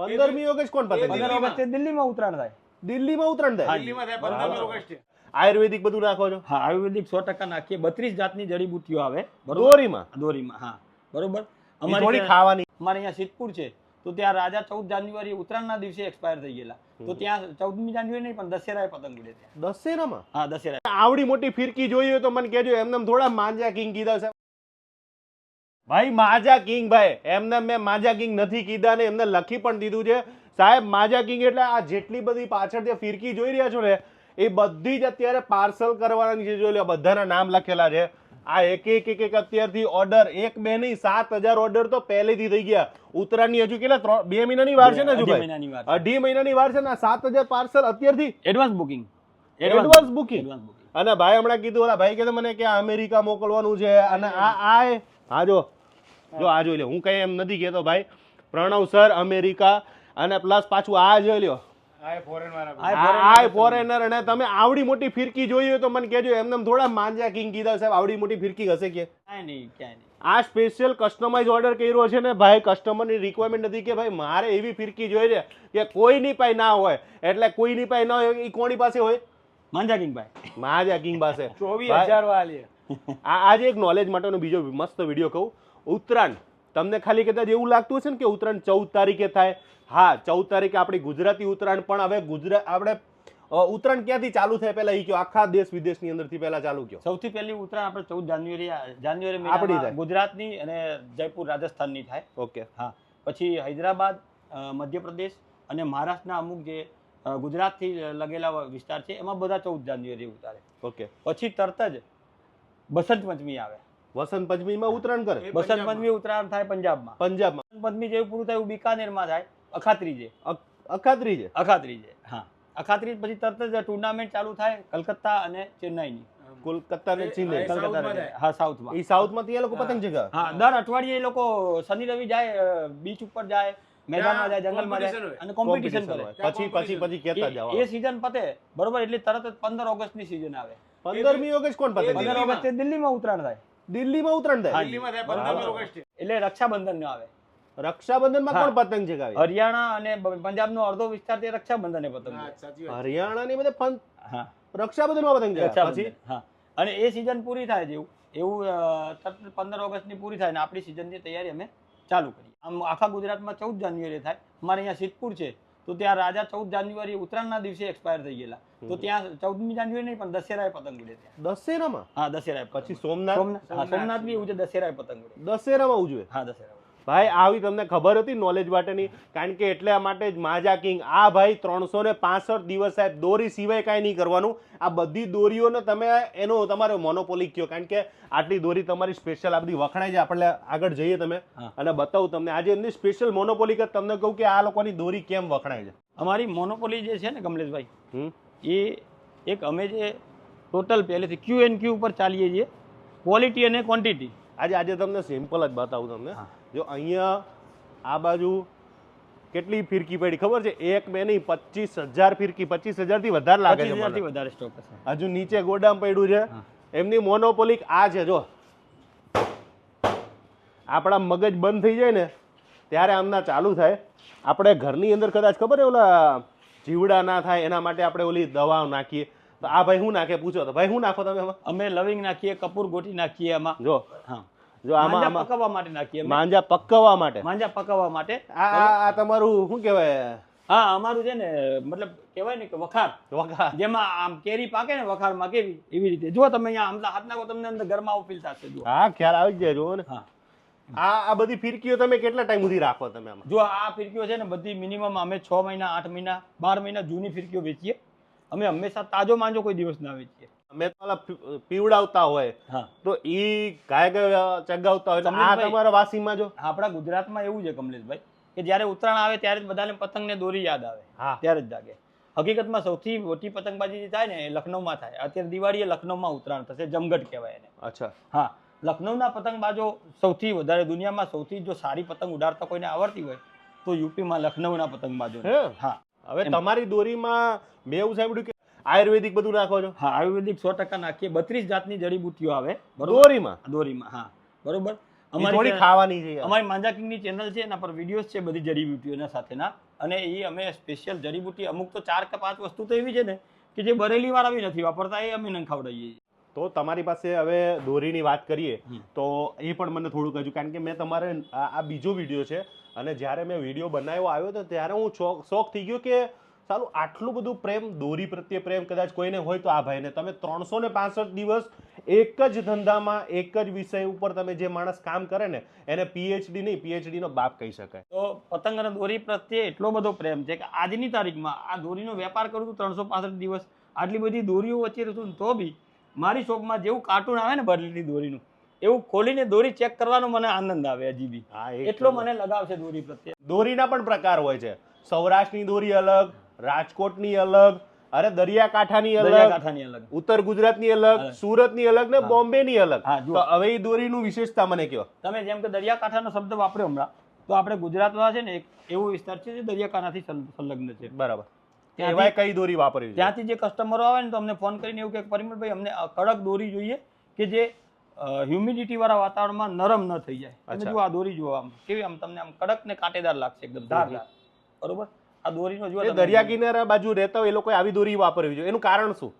પંદરમી ઓગસ્ટ કોણ પતંગ પંદર ઓગસ્ટે દિલ્હીમાં ઉત્તરાયણ થાય. દિલ્હીમાં ઉત્તરાયણ થાય? દિલ્હીમાં થાય પંદરમી ઓગસ્ટે. આયુર્વેદિક બધું નાખો છો? હા આયુર્વેદિક સો ટકા નાખીએ. બત્રીસ જાતની જડીબુટ્ટીઓ આવે. દોરીમાં? દોરીમાં હા. બરોબર? અમારી થોડી ખાવાની. અમારે અહીંયા સિદ્ધપુર છે. તો ત્યાં રાજા ચૌદ જાન્યુઆરી ઉત્તરાયણના દિવસે એક્સપાયર થઈ ગયેલા. તો ત્યાં ચૌદમી જાન્યુઆરી નહીં પણ દશેરાએ પતંગ ઉડે ત્યાં. દશેરામાં? હા દશેરા આવડી મોટી ફિરકી જોઈ હોય તો મને કહેજો. એમને થોડા માંજા કિંગ કીધા છે. ભાઈ માજા કિંગ ભાઈ એમને મેં માજા કિંગ નથી કીધા ને એમને લખી પણ દીધું છે. સાહેબ માજા કિંગ એટલે આ જેટલી બધી પાછળ જે ફિરકી જોઈ રહ્યા છો ને એ બધી જ અત્યારે પાર્સલ કરવાની છે. જોઈ લો બધાના નામ લખેલા છે. આ એક એક એક એક અત્યારથી ઓર્ડર એક બે નહીં સાત હજાર ઓર્ડર તો પહેલેથી થઈ ગયા. ઉત્તરાયણની હજુ કેટલા? ત્રણ બે મહિનાની વાર છે ને હજુ અઢી મહિનાની વાર છે. ને સાત હજાર પાર્સલ અત્યારથી? એડવાન્સ બુકિંગ એડવાન્સ બુકિંગ અને ભાઈ હમણાં કીધું ઓલા ભાઈ કે મને કે અમેરિકા મોકલવાનું છે. અને આ આ હા જો. જો આ જોઈ લો હું કઈ એમ નથી કહેતો ભાઈ. પ્રણવ સર અમેરિકા અને પ્લસ પાછું આ જોઈ લ્યો. આ ફોરેન વાળા આ આ ફોરેનર અને તમે આવડી મોટી ફિરકી જોઈ હોય તો મને કહેજો એમને થોડા માંજા કિંગ કીધા સાહેબ આવડી મોટી ફિરકી હશે કે? આ સ્પેશિયલ કસ્ટમાઇઝ ઓર્ડર કર્યો છે ને ભાઈ કસ્ટમરની રિક્વાયરમેન્ટ નથી કે ભાઈ મારે એવી ફિરકી જોઈએ છે કે કોઈની પાસે ના હોય. એટલે કોઈની પાસે ના હોય એ કોની પાસે હોય? માંજા કિંગભાઈ માંજા કિંગ પાસે. ચોવીસ હજાર વાળી આ આજે એક નોલેજ માટેનો બીજો મસ્ત વીડિયો કહું. ઉત્તરાયણ. તમને ખાલી કદાચ એવું લાગતું હશે ને કે ઉત્તરાયણ ચૌદ તારીખે થાય. હા ચૌદ તારીખે આપણી ગુજરાતી ઉત્તરાયણ પણ હવે ગુજરાત આપણે ઉત્તરાયણ ક્યાંથી ચાલુ થાય પહેલા એ કયો? આખા દેશ વિદેશની અંદરથી પહેલા ચાલુ કયો? સૌથી પહેલી ઉત્તરાયણ આપણે ચૌદ જાન્યુઆરી જાન્યુઆરી આપણી ગુજરાતની અને જયપુર રાજસ્થાનની થાય. ઓકે. હા. પછી હૈદરાબાદ મધ્યપ્રદેશ અને મહારાષ્ટ્રના અમુક જે ગુજરાતથી લગેલા વિસ્તાર છે એમાં બધા ચૌદ જાન્યુઆરી ઉતારે. ઓકે. પછી તરત જ બસંત પંચમી આવે. વસંત પંચમીમાં ઉત્તરાયણ કરે. વસંત પંચમી ઉત્તરાયણ થાય પંજાબમાં. પંજાબમાં. વસંત પંચમી જેવું પૂરું થાય એવું બિકાનેરમાં થાય. અખાત્રી છે અખાત્રી છે અખાત્રી છે હા. અખાત્રી પછી તરત જ ટુર્નામેન્ટ ચાલુ થાય કલકત્તા અને ચેન્નાઈની. કોલકાતા ને ચેન્નઈ. એ કલકત્તા સાઉથમાં હા સાઉથમાં. એ સાઉથમાંથી એ લોકો પતંગ ચગાવે હા દર અઠવાડિયે એ લોકો શનિ રવિ જાય બીચ ઉપર જાય મેદાનમાં જાય જંગલમાં જાય અને કોમ્પિટિશન કરે. પછી પછી પછી કહેતા જાવ એ સીઝન પતે. બરોબર? એટલે તરત જ પંદર ઓગસ્ટની સીઝન આવે. પંદરમી ઓગસ્ટ કોણ પતે પંદર? ઓગસ્ટે દિલ્હીમાં ઉત્તરાયણ થાય. દિલ્હીમાં ઉતરણ થાય. દિલ્હીમાં થાય પંદરમી ઓગસ્ટે એટલે રક્ષાબંધન નો આવે. રક્ષાબંધનમાં કોણ પતંગ ચગાવે? હરિયાણા અને પંજાબનો અડધો વિસ્તાર તે રક્ષાબંધને પતંગ હરિયાણાની બધે રક્ષાબંધનમાં પતંગ ચગાવે. રક્ષાબંધન પછી? હા. અને એ સિઝન પૂરી થાય જેવું. એવું તરત પંદર ઓગસ્ટની પૂરી થાય ને આપણી સીઝનની તૈયારી અમે ચાલુ કરીએ. આમ આખા ગુજરાતમાં ચૌદ જાન્યુઆરી થાય. અમારે અહીંયા સિદ્ધપુર છે. તો ત્યાં રાજા ચૌદ જાન્યુઆરી ઉત્તરાયણના દિવસે એક્સપાયર થઈ ગયેલા. તો ત્યાં ચૌદમી જાન્યુઆરી નહીં પણ દશેરાએ પતંગ ઉડે ત્યાં. દશેરામાં? હા દશેરાએ પછી સોમનાથ? સોમનાથ. બી એવું છે દશેરાએ પતંગ ઉડે. દશેરામાં ઉજવે? હા દશેરા ભાઈ આવી તમને ખબર હતી નોલેજ માટેની? કારણ કે એટલા માટે જ માજા કિંગ આ ભાઈ ત્રણસો ને પાસઠ દિવસ સાહેબ દોરી સિવાય કાંઈ નહીં કરવાનું. આ બધી દોરીઓને તમે એનો તમારો મોનોપોલી કયો? કારણ કે આટલી દોરી તમારી સ્પેશિયલ આ બધી વખણાય છે. આપણે આગળ જઈએ તમે અને બતાવું તમને. આજે એમની સ્પેશિયલ મોનોપોલી કે તમને કહું કે આ લોકોની દોરી કેમ વખણાય છે? અમારી મોનોપોલી જે છે ને કમલેશભાઈ એ એક અમે જે ટોટલ પહેલેથી ક્યુ એન ક્યુ ઉપર ચાલીએ છીએ. ક્વોલિટી અને ક્વોન્ટિટી આજે આજે તમને સિમ્પલ જ બતાવું તમને. જો અહીંયા આ બાજુ કેટલી ફિરકી પડી ખબર છે? એક બે નહીં પચીસ હજાર ફિરકી પચીસ હજારથી વધારે લાગે છે વધારે સ્ટોક હજુ નીચે ગોડામ પડ્યું છે. એમની મોનોપોલિક આ છે જો. આપણા મગજ બંધ થઈ જાય ને ત્યારે આમના ચાલુ થાય. આપણે ઘરની અંદર કદાચ ખબર છે ઓલા જીવડા ના થાય એના માટે આપણે ઓલી દવા નાખીએ. તો આ ભાઈ શું નાખે? પૂછો તો. ભાઈ શું નાખો તમે અમે લવિંગ નાખીએ કપૂર ગોટી નાખીએ એમાં જો. હા. જો આમાં આમાં પકવવા માટે નાખીએ માંજા પકવવા માટે. માંજા પકવવા માટે. આ આ- તમારું શું કહેવાય? હા અમારું છે ને મતલબ કહેવાય ને કે વખાર. વખાર. જેમાં આમ કેરી પાકે ને વખારમાં કેવી? એવી રીતે. જો તમે અહીંયા આમલા હાથ નાખો તમને અંદર ગરમાવો ફીલ થશે જો હા ખ્યાલ આવી જાય જુઓ ને. હા. આ આ બધી ફિરકીઓ તમે કેટલા ટાઈમ સુધી રાખો તમે આમાં? જો આ ફિરકીઓ છે ને બધી મિનિમમ અમે છ મહિના આઠ મહિના બાર મહિના જૂની ફિરકીઓ વેચીએ. અમે હંમેશા તાજો માંજો કોઈ દિવસ ના વેચીએ. પી- પીવડાવતા હોય. તો ઈ ગાય ગાય ચગાવતા હોય આ તમારા વાસીમાં જો. આપણા ગુજરાતમાં એવું છે કમલેશભાઈ કે જ્યારે ઉત્તરાયણ આવે ત્યારે જ બધાને પતંગને દોરી યાદ આવે. હા. ત્યારે જ જાગે. હકીકતમાં સૌથી મોટી પતંગબાજી જે થાય ને એ લખનૌમાં થાય. અત્યારે દિવાળીએ લખનૌમાં ઉત્તરાયણ થશે જમગઢ કહેવાય એને. અચ્છા. હા. લખનૌના પતંગબાજો સૌથી વધારે દુનિયામાં સૌથી જો સારી પતંગ ઉડાડતા કોઈને આવડતી હોય તો યુપીમાં લખનૌના પતંગબાજો હે? હા. હવે તમારી દોરીમાં મેં એવું સાંભળ્યું કે આયુર્વેદિક બધું નાખો છો? હા આયુર્વેદિક સો ટકા નાખીએ. બત્રીસ જાતની જડીબુટ્ટીઓ આવે. દોરીમાં? દોરીમાં હા. બરોબર? અમારી થોડી ખાવાની છે અમારી માંજા કિંગની ચેનલ છે એના પર વિડીયોઝ છે બધી જડીબુટ્ટીઓના સાથેના. અને એ અમે સ્પેશિયલ જડીબુટ્ટી અમુક તો ચાર કે પાંચ વસ્તુ તો એવી છે ને કે જે બરેલી વાળા બી નથી વાપરતા એ અમે નંખાવડાવીએ છીએ તો તમારી પાસે હવે દોરીની વાત કરીએ તો એ પણ મને થોડુંક હજુ કારણ કે મેં તમારે આ બીજો વીડિયો છે અને જ્યારે મેં વીડિયો બનાવ્યો આવ્યો તો ત્યારે હું શોખ શોખ થઈ ગયો કે સાલું આટલું બધું પ્રેમ દોરી પ્રત્યે પ્રેમ કદાચ કોઈને હોય તો આ ભાઈને. તમે ત્રણસો ને પાંસઠ દિવસ એક જ ધંધામાં એક જ વિષય ઉપર તમે જે માણસ કામ કરે ને એને પીએચડી નહીં પીએચડીનો નો બાપ કહી શકાય. તો પતંગ અને દોરી પ્રત્યે એટલો બધો પ્રેમ છે કે આજની તારીખમાં આ દોરીનો વેપાર કરું છું ત્રણસો પાસઠ દિવસ આટલી બધી દોરીઓ વચ્ચે રહું તો બી મારી શોપમાં જેવું કાર્ટૂન આવે ને બરલીની દોરીનું એવું ખોલીને દોરી ચેક કરવાનો મને આનંદ આવે હજી બી. હા એટલો મને લગાવ છે દોરી પ્રત્યે. દોરીના પણ પ્રકાર હોય છે. સૌરાષ્ટ્રની દોરી અલગ રાજકોટની અલગ અરે દરિયાકાંઠાની અલગ ઉત્તર ગુજરાતની અલગ. સુરતની અલગ ને બોમ્બેની અલગ. તો હવે એ દોરીનું વિશેષતા મને કહો. તમે જેમ કે દરિયાકાંઠાનો શબ્દ વાપર્યો હમણાં તો આપણે ગુજરાતમાં છે ને એક એવો વિસ્તાર છે જે દરિયાકાંઠાથી સંલગ્ન છે. બરાબર. એવાય કઈ દોરી વાપરવી છે ત્યાંથી જે કસ્ટમરો આવે ને તો અમને ફોન કરીને એવું કે પરિમલભાઈ અમને કડક દોરી જોઈએ કે જે હ્યુમિડિટી વાળા વાતાવરણમાં નરમ ન થઈ જાય. તમે અચ્છા. આ દોરી જોવા કેવી આમ તમને આમ કડક ને કાંટેદાર લાગશે એકદમ ધારદાર. બરોબર? આ દોરીનો જો. દરિયા કિનારા બાજુ રહેતા હોય એ લોકોએ આવી દોરી વાપરવી જોઈએ. એનું કારણ શું?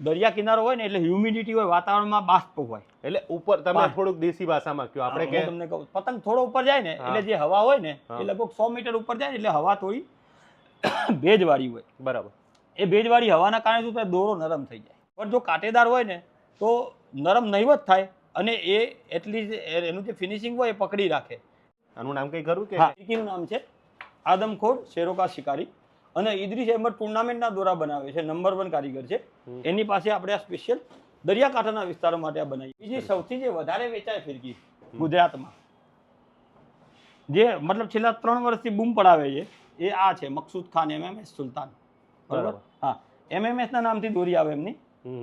દરિયા કિનારો હોય ને એટલે હ્યુમિડિટી હોય વાતાવરણમાં બાષ્પ હોય. એટલે ઉપર તમે થોડુંક દેશી ભાષામાં કયો આપણે કે તમને કહું પતંગ થોડો ઉપર જાય ને એટલે જે હવા હોય ને એ લગભગ સો મીટર ઉપર જાય ને એટલે હવા થોડી ભેજવાળી હોય. બરાબર. એ ભેજવાળી હવાના કારણે શું થાય? દોરો નરમ થઈ જાય. પણ જો કાંટેદાર હોય ને તો નરમ નહીવત થાય અને એ એટલી એનું જે ફિનિશિંગ હોય એ પકડી રાખે. આનું નામ કંઈ ખરું કે? નામ છે આદમખોર શેરોકા શિકારી અને ઇદ્રીસ અહેમદ ટુર્નામેન્ટના દોરા બનાવે છે નંબર વન કારીગર છે. એની પાસે આપણે આ સ્પેશિયલ દરિયાકાંઠાના વિસ્તારો માટે આ બનાવી બીજી સૌથી જે વધારે વેચાય ફિરકી ગુજરાતમાં જે મતલબ છેલ્લા ત્રણ વર્ષથી બૂમ પડાવે છે એ આ છે મકસૂદ ખાન એમએમએસ સુલતાન. બરાબર. હા. એમએમએસના નામથી દોરી આવે એમની.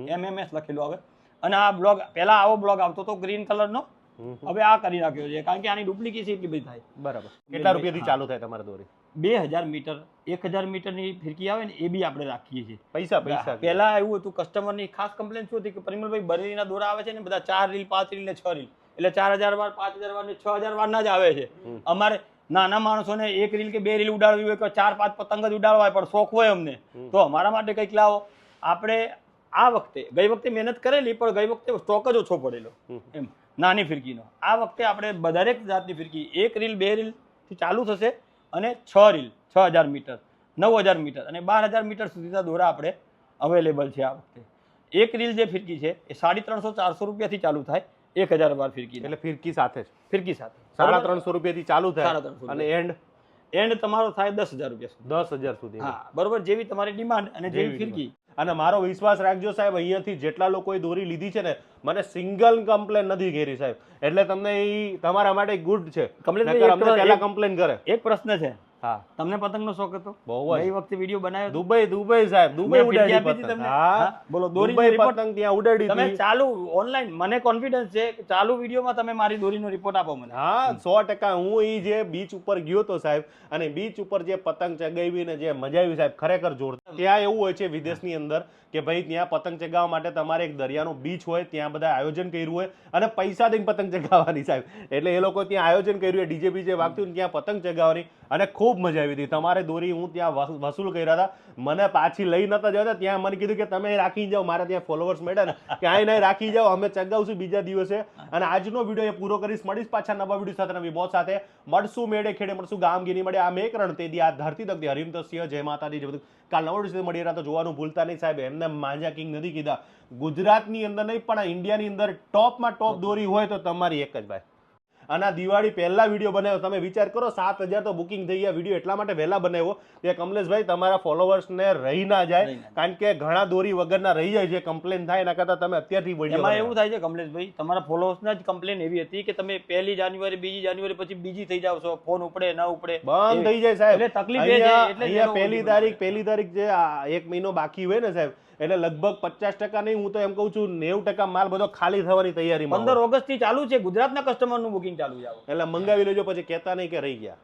એમએમએસ લખેલું આવે. અને આ બ્લોગ પહેલાં આવો બ્લોગ આવતો હતો ગ્રીન કલરનો. હવે આ કરી રાખ્યો છે. કારણ કે આની ડુપ્લિકેસી એટલી બધી થાય. બરાબર. કેટલા રૂપિયાથી ચાલુ થાય તમારે દોરી? બે હજાર મીટર. એક હજાર મીટરની ફિરકી આવે ને એ બી આપણે રાખીએ છીએ. પૈસા પૈસા. પહેલા એવું હતું કસ્ટમરની ખાસ કમ્પ્લેન શું હતી કે પરિમલભાઈ બરેલીના દોરા આવે છે ને બધા ચાર રીલ પાંચ રીલ ને છ રીલ. એટલે ચાર હજાર વાર પાંચ હજાર વાર ને છ હજાર વારના જ આવે છે. અમારે નાના માણસોને એક રીલ કે બે રીલ ઉડાડવી હોય કે ચાર પાંચ પતંગ જ ઉડાડવા હોય પણ શોખ હોય અમને. તો અમારા માટે કંઈક લાવો. આપણે આ વખતે ગઈ વખતે મહેનત કરેલી પણ ગઈ વખતે સ્ટોક જ ઓછો પડેલો. એમ નાની ફિરકીનો. આ વખતે આપણે દરેક જાતની ફિરકી એક રીલ બે રીલથી ચાલુ થશે અને છ રીલ છ હજાર મીટર નવ હજાર મીટર અને બાર હજાર મીટર સુધીના દોરા આપણે અવેલેબલ છે આ વખતે. એક રીલ જે ફિરકી છે એ સાડી ત્રણસો ચારસો રૂપિયાથી ચાલુ થાય એક હજાર વાર ફિરકી એટલે ફિરકી સાથે જ. ફિરકી સાથે. સાડા? ત્રણસો રૂપિયાથી ચાલુ સાડા થાય ત્રણસો અને એન્ડ એન્ડ તમારો થાય દસ હજાર રૂપિયા દસ હજાર સુધી. હા બરોબર? જેવી તમારી ડિમાન્ડ અને જેવી ફિરકી. અને મારો વિશ્વાસ રાખજો સાહેબ અહીંયાથી જેટલા લોકોએ દોરી લીધી છે ને મને સિંગલ કમ્પ્લેન નથી ઘેરી સાહેબ. એટલે તમને એ તમારા માટે ગુડ છે. કમ્પ્લેન કરે. એક પ્રશ્ન છે. હા. તમને પતંગનો શોખ હતો? બહુ એ વખતે વીડિયો બનાવ્યો દુબઈ દુબઈ સાહેબ દુબઈ ઉડાડી પતંગ. તમને? હા. બોલો, દોરી પતંગ ત્યાં ઉડાડી તમે ચાલુ ઓનલાઈન મને કોન્ફિડન્સ છે કે ચાલુ વિડીયોમાં તમે મારી દોરીનો રિપોર્ટ આપો મને. હા 100% હું ઈ જે બીચ ઉપર ગયો તો સાહેબ અને બીચ ઉપર જે પતંગ ચગાવીને જે મજા આવી સાહેબ ખરેખર જોરદાર. ત્યાં એવું હોય છે વિદેશની અંદર કે ભાઈ ત્યાં પતંગ ચગાવવા માટે તમારે એક દરિયાનો બીચ હોય ત્યાં બધા આયોજન કર્યું હોય અને પૈસા દઈને પતંગ ચગાવવાની સાહેબ. એટલે એ લોકો ત્યાં આયોજન કર્યું હોય ડીજે બીજે વાગતું ત્યાં પતંગ ચગાવવાની અને ખૂબ મજા આવી હતી. તમારે દોરી હું ત્યાં વસૂલ કર્યા હતા. મને પાછી લઈ નતા જતા, ત્યાં મને કીધું કે તમે રાખી જાઓ, મારા ત્યાં ફોલોવર્સ મળ્યા ને, ક્યાંય નહીં રાખી જાઓ, અમે ચગાવશું બીજા દિવસે. અને આજનો વીડિયો એ પૂરો કરીશ. મળીશ પાછા નવા વીડિયો સાથે, નવી બોસ સાથે. મળશું, મેળે ખેડે, મળશું, ગામગીરી મળે. આ એક રણ તે આ ધરતી તકતી હરિમ સિંહ, જય માતાજી જે બધું. કાલ નવા વીડિયો મળી રહ્યા તો જોવાનું ભૂલતા નહીં, સાહેબ. એમને માંજા કિંગ નથી કીધા. ગુજરાતની અંદર નહીં, પણ ઇન્ડિયાની અંદર ટોપમાં ટોપ દોરી હોય તો તમારી એક જ ભાઈ. અને દિવાળી પહેલા વીડિયો બનાવ્યો. તમે વિચાર કરો સાત હજાર તો બુકિંગ થઈ ગયા. વીડિયો એટલા માટે વહેલા બનાવ્યો કે કમલેશભાઈ તમારા ફોલોવર્સને રહી ના જાય. કારણ કે ઘણા દોરી વગરના રહી જાય છે કમ્પ્લેન થાય એના કરતાં તમે અત્યારથી વીડિયો એમાં એવું થાય છે કમલેશભાઈ તમારા ફોલોવર્સના જ કમ્પ્લેન એવી હતી કે તમે પહેલી જાન્યુઆરી બીજી જાન્યુઆરી પછી બીજી થઈ જાવ છો. ફોન ઉપડે ના ઉપડે. બંધ થઈ જાય સાહેબ. એટલે તકલીફ પહેલી તારીખ પહેલી તારીખ જે એક મહિનો બાકી હોય ને સાહેબ એટલે લગભગ પચાસ ટકા નહીં હું તો એમ કહું છું નેવું ટકા માલ બધો ખાલી થવાની તૈયારી પંદર. ઓગસ્ટથી ચાલુ છે ગુજરાતના કસ્ટમરનું બુકિંગ ચાલુ છે એટલે મંગાવી લેજો પછી કહેતા નહીં કે રહી ગયા